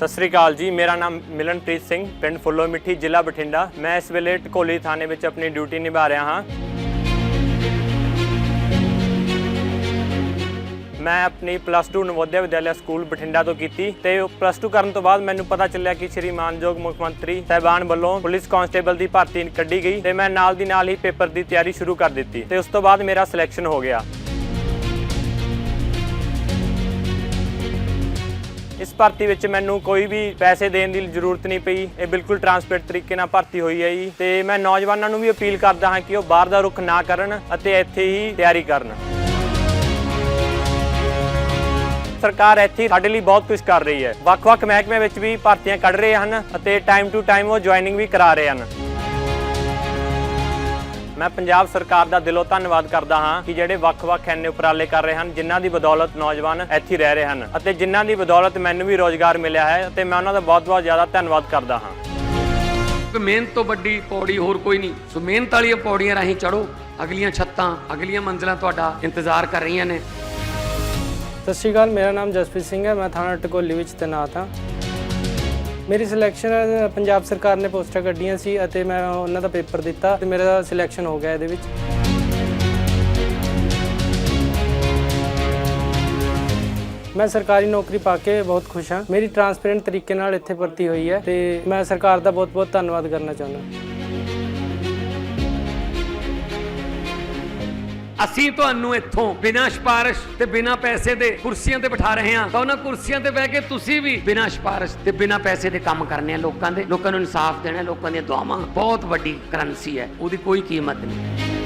ਸਤਿ ਸ੍ਰੀ ਅਕਾਲ ਜੀ, ਮੇਰਾ ਨਾਮ ਮਿਲਨਪ੍ਰੀਤ ਸਿੰਘ, ਪਿੰਡ ਫੁੱਲੋ ਮਿੱਠੀ, ਜ਼ਿਲ੍ਹਾ ਬਠਿੰਡਾ। ਮੈਂ ਇਸ ਵੇਲੇ ਢਕੋਲੀ ਥਾਣੇ ਵਿੱਚ ਆਪਣੀ ਡਿਊਟੀ ਨਿਭਾ ਰਿਹਾ ਹਾਂ। ਮੈਂ ਆਪਣੀ ਪਲੱਸ 2 ਨਵੋਦਿਆ ਵਿਦਿਆਲਿਆ ਸਕੂਲ ਬਠਿੰਡਾ ਤੋਂ ਕੀਤੀ ਤੇ ਪਲੱਸ 2 ਕਰਨ ਤੋਂ ਬਾਅਦ ਮੈਨੂੰ ਪਤਾ ਚੱਲਿਆ ਕਿ ਸ਼੍ਰੀ ਮਾਨਯੋਗ ਮੁੱਖ ਮੰਤਰੀ ਸਹਿਬਾਨ ਵੱਲੋਂ ਪੁਲਿਸ ਕਾਂਸਟੇਬਲ ਦੀ ਭਰਤੀ ਕੱਢੀ ਗਈ ਤੇ ਮੈਂ ਨਾਲ ਦੀ ਨਾਲ ਹੀ ਪੇਪਰ ਦੀ ਤਿਆਰੀ ਸ਼ੁਰੂ ਕਰ ਦਿੱਤੀ ਤੇ ਉਸ ਤੋਂ ਬਾਅਦ ਮੇਰਾ ਸਿਲੈਕਸ਼ਨ ਹੋ ਗਿਆ। ਇਸ ਭਰਤੀ ਵਿੱਚ ਮੈਨੂੰ ਕੋਈ ਵੀ ਪੈਸੇ ਦੇਣ ਦੀ ਜ਼ਰੂਰਤ ਨਹੀਂ ਪਈ। ਇਹ ਬਿਲਕੁਲ ਟਰਾਂਸਪੇਰੈਂਟ ਤਰੀਕੇ ਨਾਲ ਭਰਤੀ ਹੋਈ ਹੈ ਜੀ। ਤੇ ਮੈਂ ਨੌਜਵਾਨਾਂ ਨੂੰ ਵੀ ਅਪੀਲ ਕਰਦਾ ਹਾਂ ਕਿ ਉਹ ਬਾਹਰ ਦਾ ਰੁਖ ਨਾ ਕਰਨ ਅਤੇ ਇੱਥੇ ਹੀ ਤਿਆਰੀ ਕਰਨ। ਸਰਕਾਰ ਇੱਥੇ ਸਾਡੇ ਲਈ ਬਹੁਤ ਕੁਝ ਕਰ ਰਹੀ ਹੈ। ਵੱਖ-ਵੱਖ ਮਹਿਕਮਿਆਂ ਵਿੱਚ ਵੀ ਭਰਤੀਆਂ ਕੱਢ ਰਹੇ ਹਨ ਅਤੇ ਟਾਈਮ ਟੂ ਟਾਈਮ ਉਹ ਜੁਆਇਨਿੰਗ ਵੀ ਕਰਾ ਰਹੇ ਹਨ। ਮੈਂ ਪੰਜਾਬ ਸਰਕਾਰ ਦਾ ਦਿਲੋਂ ਧੰਨਵਾਦ ਕਰਦਾ ਹਾਂ ਕਿ ਜਿਹੜੇ ਵੱਖ-ਵੱਖ ਐਨੇ ਉਪਰਾਲੇ ਕਰ ਰਹੇ ਹਨ ਜਿਨ੍ਹਾਂ ਦੀ ਬਦੌਲਤ ਨੌਜਵਾਨ ਇੱਥੇ ਰਹਿ ਰਹੇ ਹਨ ਅਤੇ ਜਿਨ੍ਹਾਂ ਦੀ ਬਦੌਲਤ ਮੈਨੂੰ ਵੀ ਰੋਜ਼ਗਾਰ ਮਿਲਿਆ ਹੈ ਅਤੇ ਮੈਂ ਉਹਨਾਂ ਦਾ ਬਹੁਤ-ਬਹੁਤ ਜ਼ਿਆਦਾ ਧੰਨਵਾਦ ਕਰਦਾ ਹਾਂ। ਕਿ ਮਿਹਨਤ ਤੋਂ ਵੱਡੀ ਪੌੜੀ ਹੋਰ ਕੋਈ ਨਹੀਂ। ਸੋ ਮਿਹਨਤ ਵਾਲੀਆਂ ਪੌੜੀਆਂ ਰਾਹੀਂ ਚੜੋ ਅਗਲੀਆਂ ਛੱਤਾਂ ਅਗਲੀਆਂ ਮੰਜ਼ਲਾਂ ਤੁਹਾਡਾ ਇੰਤਜ਼ਾਰ ਕਰ ਰਹੀਆਂ ਨੇ। ਸਤਿ ਸ਼੍ਰੀ ਅਕਾਲ ਮੇਰਾ ਨਾਮ ਜਸਪ੍ਰੀਤ ਸਿੰਘ ਹੈ ਮੈਂ ਥਾਣਾ ਟਕੋਲੀ ਵਿੱਚ ਤੈਨਾਤ ਹਾਂ। ਮੇਰੀ ਸਿਲੈਕਸ਼ਨ ਪੰਜਾਬ ਸਰਕਾਰ ਨੇ ਪੋਸਟਾਂ ਕੱਢੀਆਂ ਸੀ ਅਤੇ ਮੈਂ ਉਹਨਾਂ ਦਾ ਪੇਪਰ ਦਿੱਤਾ ਤੇ ਮੇਰਾ ਸਿਲੈਕਸ਼ਨ ਹੋ ਗਿਆ ਇਹਦੇ ਵਿੱਚ। ਮੈਂ ਸਰਕਾਰੀ ਨੌਕਰੀ ਪਾ ਕੇ ਬਹੁਤ ਖੁਸ਼ ਹਾਂ। ਮੇਰੀ ਟਰਾਂਸਪੇਰੈਂਟ ਤਰੀਕੇ ਨਾਲ ਇੱਥੇ ਭਰਤੀ ਹੋਈ ਹੈ ਤੇ ਮੈਂ ਸਰਕਾਰ ਦਾ ਬਹੁਤ-ਬਹੁਤ ਧੰਨਵਾਦ ਕਰਨਾ ਚਾਹੁੰਦਾ। ਅਸੀਂ ਤੁਹਾਨੂੰ ਇੱਥੋਂ ਬਿਨਾਂ ਸਿਫਾਰਿਸ਼ ਤੇ ਬਿਨਾਂ ਪੈਸੇ ਦੇ ਕੁਰਸੀਆਂ ਤੇ ਬਿਠਾ ਰਹੇ ਹਾਂ। ਤਾਂ ਉਹਨਾਂ ਕੁਰਸੀਆਂ ਤੇ ਬਹਿ ਕੇ ਤੁਸੀਂ ਵੀ ਬਿਨਾਂ ਸਿਫਾਰਿਸ਼ ਤੇ ਬਿਨਾਂ ਪੈਸੇ ਦੇ ਕੰਮ ਕਰਨੇ ਆ ਲੋਕਾਂ ਦੇ। ਲੋਕਾਂ ਨੂੰ ਇਨਸਾਫ ਦੇਣਾ, ਲੋਕਾਂ ਦੀਆਂ ਦੁਆਵਾਂ। ਬਹੁਤ ਵੱਡੀ ਕਰੰਸੀ ਹੈ। ਉਹਦੀ ਕੋਈ ਕੀਮਤ ਨਹੀਂ।